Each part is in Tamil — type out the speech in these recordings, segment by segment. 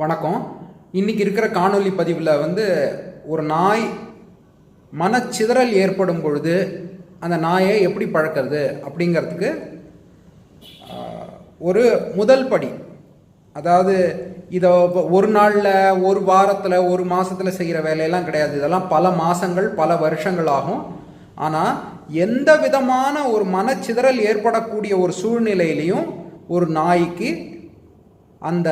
வணக்கம். இன்னைக்கு இருக்கிற காணொளி பதிவில் வந்து ஒரு நாய் மனச்சிதறல் ஏற்படும் பொழுது அந்த நாயை எப்படி பழக்கிறது அப்படிங்கிறதுக்கு ஒரு முதல் படி. அதாவது இதை ஒரு நாளில் ஒரு வாரத்தில் ஒரு மாதத்தில் செய்கிற வேலையெல்லாம் கிடையாது. இதெல்லாம் பல மாதங்கள் பல வருஷங்கள் ஆகும். ஆனால் எந்த விதமான ஒரு மனச்சிதறல் ஏற்படக்கூடிய ஒரு சூழ்நிலையிலையும் ஒரு நாய்க்கு அந்த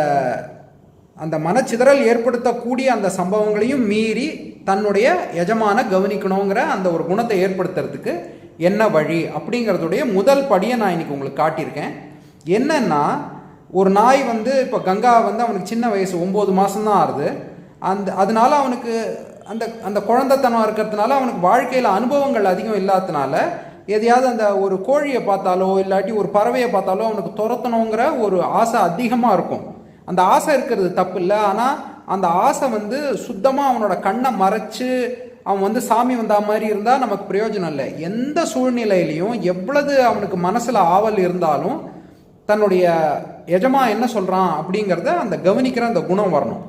அந்த மனச்சிதறல் ஏற்படுத்தக்கூடிய அந்த சம்பவங்களையும் மீறி தன்னுடைய எஜமான கவனிக்கணுங்கிற அந்த ஒரு குணத்தை ஏற்படுத்துறதுக்கு என்ன வழி அப்படிங்கிறதுடைய முதல் படியை நான் இன்னைக்கு உங்களுக்கு காட்டியிருக்கேன். என்னன்னா ஒரு நாய் வந்து இப்போ கங்கா வந்து அவனுக்கு சின்ன வயசு ஒம்பது மாதம்தான் ஆறுது. அந்த அதனால அவனுக்கு அந்த அந்த குழந்தைத்தனம் இருக்கிறதுனால அவனுக்கு வாழ்க்கையில் அனுபவங்கள் அதிகம் இல்லாததுனால எதையாவது அந்த ஒரு கோழியை பார்த்தாலோ இல்லாட்டி ஒரு பறவையை பார்த்தாலோ அவனுக்கு துரத்தணுங்கிற ஒரு ஆசை அதிகமாக இருக்கும். அந்த ஆசை இருக்கிறது தப்பு இல்லை ஆனால் அந்த ஆசை வந்து சுத்தமாக அவனோட கண்ணை மறைச்சு அவன் வந்து சாமி வந்தா மாதிரி இருந்தால் நமக்கு பிரயோஜனம் இல்லை. எந்த சூழ்நிலையிலையும் எவ்வளவு அவனுக்கு மனசில் ஆவல் இருந்தாலும் தன்னுடைய எஜமா என்ன சொல்கிறான் அப்படிங்கிறத அந்த கவனிக்கிற அந்த குணம் வரணும்.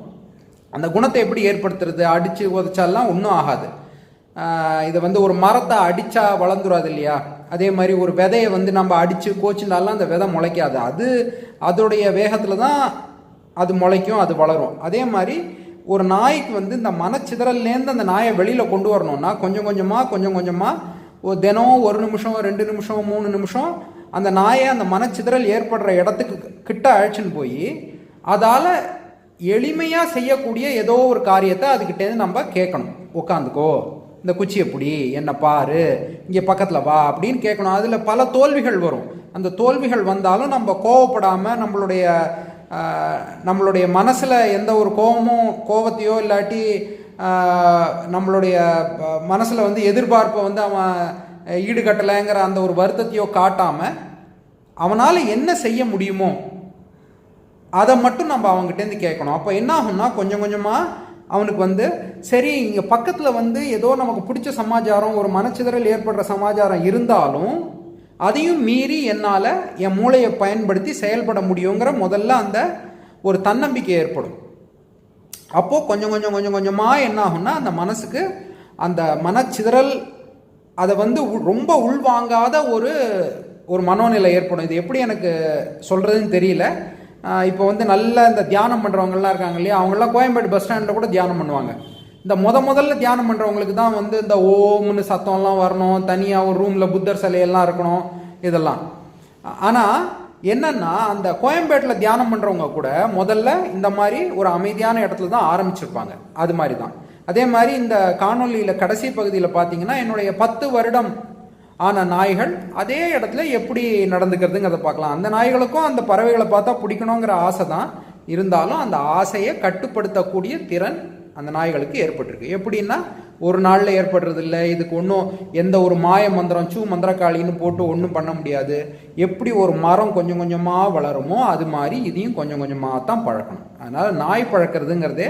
அந்த குணத்தை எப்படி ஏற்படுத்துறது? அடித்து உதச்சாலாம் ஒன்றும் ஆகாது. இதை வந்து ஒரு மரத்தை அடித்தா வளர்ந்துடாது இல்லையா? அதே மாதிரி ஒரு விதையை வந்து நம்ம அடித்து கோச்சிருந்தாலும் அந்த விதை முளைக்காது. அது அதோடைய வேகத்தில் தான் அது முளைக்கும் அது வளரும். அதே மாதிரி ஒரு நாய்க்கு வந்து இந்த மனச்சிதறல்லேருந்து அந்த நாயை வெளியில் கொண்டு வரணும்னா கொஞ்சம் கொஞ்சமாக கொஞ்சம் கொஞ்சமாக ஒரு தினம் ஒரு நிமிஷம் ரெண்டு நிமிஷம் மூணு நிமிஷம் அந்த நாயை அந்த மனச்சிதறல் ஏற்படுற இடத்துக்கு கிட்ட அழைச்சின்னு போய் அதால் எளிமையாக செய்யக்கூடிய ஏதோ ஒரு காரியத்தை அதுக்கிட்டேருந்து நம்ம கேட்கணும். உட்காந்துக்கோ இந்த குச்சியை பிடி என்ன பாரு இங்கே பக்கத்தில் வா அப்படின்னு கேட்கணும். அதில் பல தோல்விகள் வரும். அந்த தோல்விகள் வந்தாலும் நம்ம கோவப்படாமல் நம்மளுடைய நம்மளுடைய மனசில் எந்த ஒரு கோபமும் கோவத்தையோ இல்லாட்டி நம்மளுடைய மனசில் வந்து எதிர்பார்ப்பை வந்து அவன் ஈடுகட்டலைங்கிற அந்த ஒரு வருத்தத்தையோ காட்டாமல் அவனால் என்ன செய்ய முடியுமோ அதை மட்டும் நம்ம அவங்ககிட்டேருந்து கேட்கணும். அப்போ என்ன ஆகும்னா கொஞ்சம் கொஞ்சமாக அவனுக்கு வந்து சரி இங்கே பக்கத்தில் வந்து ஏதோ நமக்கு பிடிச்ச சமாச்சாரம் ஒரு மனச்சிதறல் ஏற்படுற சமாச்சாரம் இருந்தாலும் அதையும் மீறி என்னால் என் மூளையை பயன்படுத்தி செயல்பட முடியுங்கிற முதல்ல அந்த ஒரு தன்னம்பிக்கை ஏற்படும். அப்போது கொஞ்சம் கொஞ்சம் கொஞ்சம் கொஞ்சமாக என்ன ஆகும்னா அந்த மனசுக்கு அந்த மனச்சிதறல் அதை வந்து உள்- ரொம்ப உள்வாங்காத ஒரு ஒரு மனோநிலை ஏற்படும். இது எப்படி எனக்கு சொல்கிறதுன்னு தெரியல. இப்போ வந்து நல்ல இந்த தியானம் பண்ணுறவங்கலாம் இருக்காங்க இல்லையா? அவங்கெல்லாம் கோயம்பேடு பஸ் ஸ்டாண்டில் கூட தியானம் பண்ணுவாங்க. இந்த முத முதல்ல தியானம் பண்ணுறவங்களுக்கு தான் வந்து இந்த ஓம்னு சத்தம்லாம் வரணும் தனியாக ஒரு ரூமில் புத்தர் சிலையெல்லாம் இருக்கணும் இதெல்லாம். ஆனால் என்னன்னா அந்த கோயம்பேட்டில் தியானம் பண்ணுறவங்க கூட முதல்ல இந்த மாதிரி ஒரு அமைதியான இடத்துல தான் ஆரம்பிச்சிருப்பாங்க. அது மாதிரி தான் அதே மாதிரி இந்த காணொளியில் கடைசி பகுதியில் பார்த்தீங்கன்னா என்னுடைய பத்து வருடம் ஆன நாய்கள் அதே இடத்துல எப்படி நடந்துக்கிறதுங்கிறத பார்க்கலாம். அந்த நாய்களுக்கும் அந்த பறவைகளை பார்த்தா பிடிக்கணுங்கிற ஆசை தான் இருந்தாலும் அந்த ஆசையை கட்டுப்படுத்தக்கூடிய திறன் அந்த நாய்களுக்கு ஏற்பட்டிருக்கு. எப்படின்னா ஒரு நாளில் ஏற்படுறது இல்லை இதுக்கு ஒன்றும் எந்த ஒரு மாய மந்திரம் சூ மந்திரக்காளின்னு போட்டு ஒன்றும் பண்ண முடியாது. எப்படி ஒரு மரம் கொஞ்சம் கொஞ்சமாக வளருமோ அது மாதிரி இதையும் கொஞ்சம் கொஞ்சமாக தான் பழக்கணும். அதனால் நாய் பழக்கிறதுங்கிறதே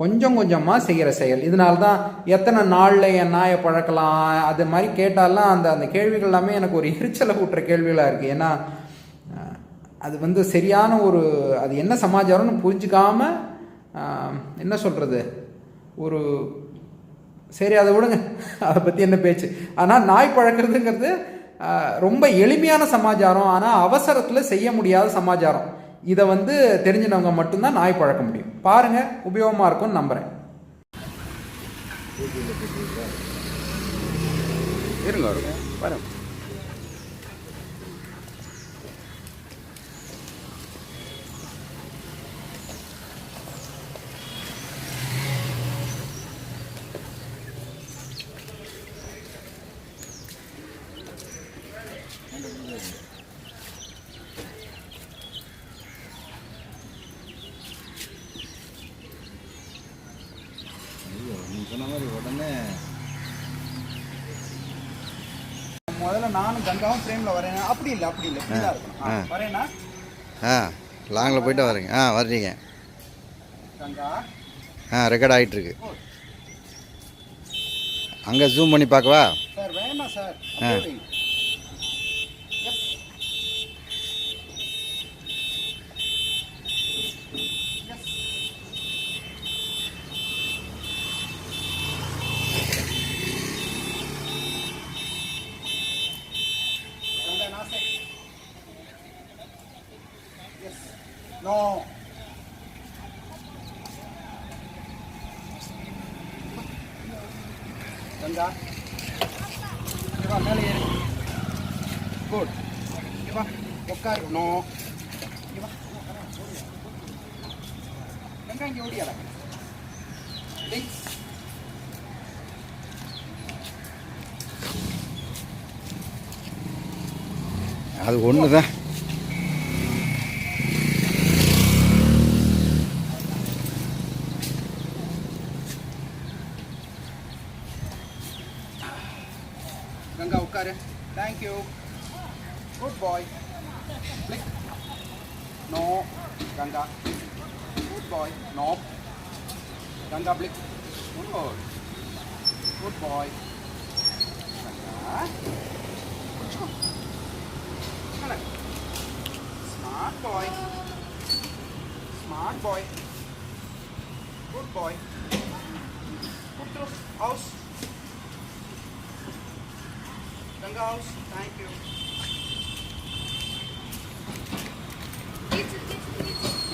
கொஞ்சம் கொஞ்சமாக செய்கிற செயல். இதனால தான் எத்தனை நாளில் என் நாயை பழக்கலாம் அது மாதிரி கேட்டாலாம் அந்த அந்த கேள்விகள் எல்லாமே எனக்கு ஒரு எரிச்சலை கூட்டுற கேள்விகளாக இருக்குது ஏன்னா அது வந்து சரியான ஒரு அது என்ன சமாச்சாரம்னு புரிஞ்சுக்காமல் என்ன சொல்கிறது ஒரு சரி அதை விடுங்க. அதை பற்றி என்ன பேச்சு? ஆனால் நாய் பழக்கிறதுங்கிறது ரொம்ப எளிமையான சமாச்சாரம். ஆனால் அவசரத்தில் செய்ய முடியாத சமாச்சாரம். இதை வந்து தெரிஞ்சினவங்க மட்டும்தான் நாய் பழக்க முடியும். பாருங்கள் உபயோகமாக இருக்கும்னு நம்புகிறேன் இருங்க வருங்க முதல்ல நானும் கங்காவும் ஃப்ரேமில் வரேன். அப்படி இல்லை அப்படி இல்லை. வரேனா ஆ லாங்கில் போயிட்டு வரீங்க. ஆ வர்றீங்க. கங்கா. ஆ ரெக்கார்ட் ஆகிட்டுருக்கு அங்கே ஜூம் பண்ணி பார்க்கவா? சார் வேணாம் சார். ஆ. No. Ganda. Diba, dali. Good. Diba? Wakar. No. Diba? Ganda yung yodi ala. Links. அது ஒன்று தான் Thank you. Good boy. No. Ganga. Good boy. No. Ganga, click. Good boy. Good boy. Ganga. Smart boy. Smart boy. Good boy. Good. House. mangoes. Thank you. Get get get.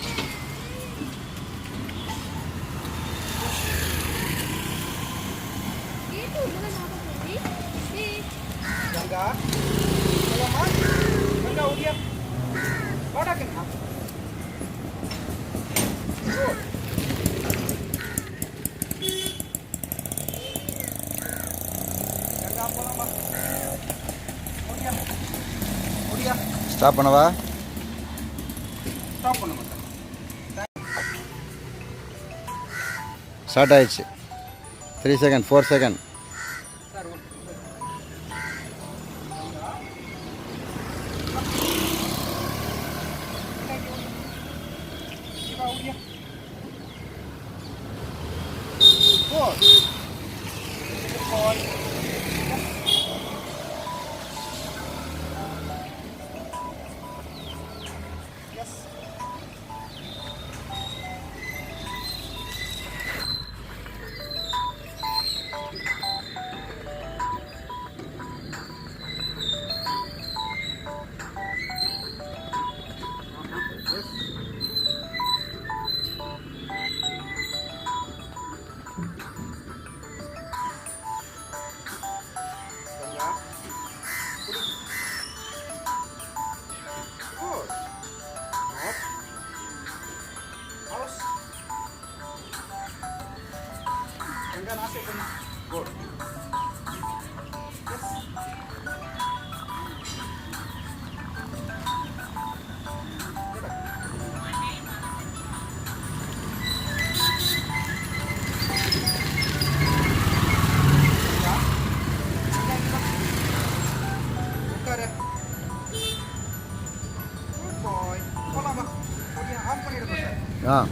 Stop பண்ணவா? Stop பண்ண மாட்டேன். ஸ்டார்ட் ஆயிடுச்சு. Three second four second Sir, Good boy. Follow up. Yeah.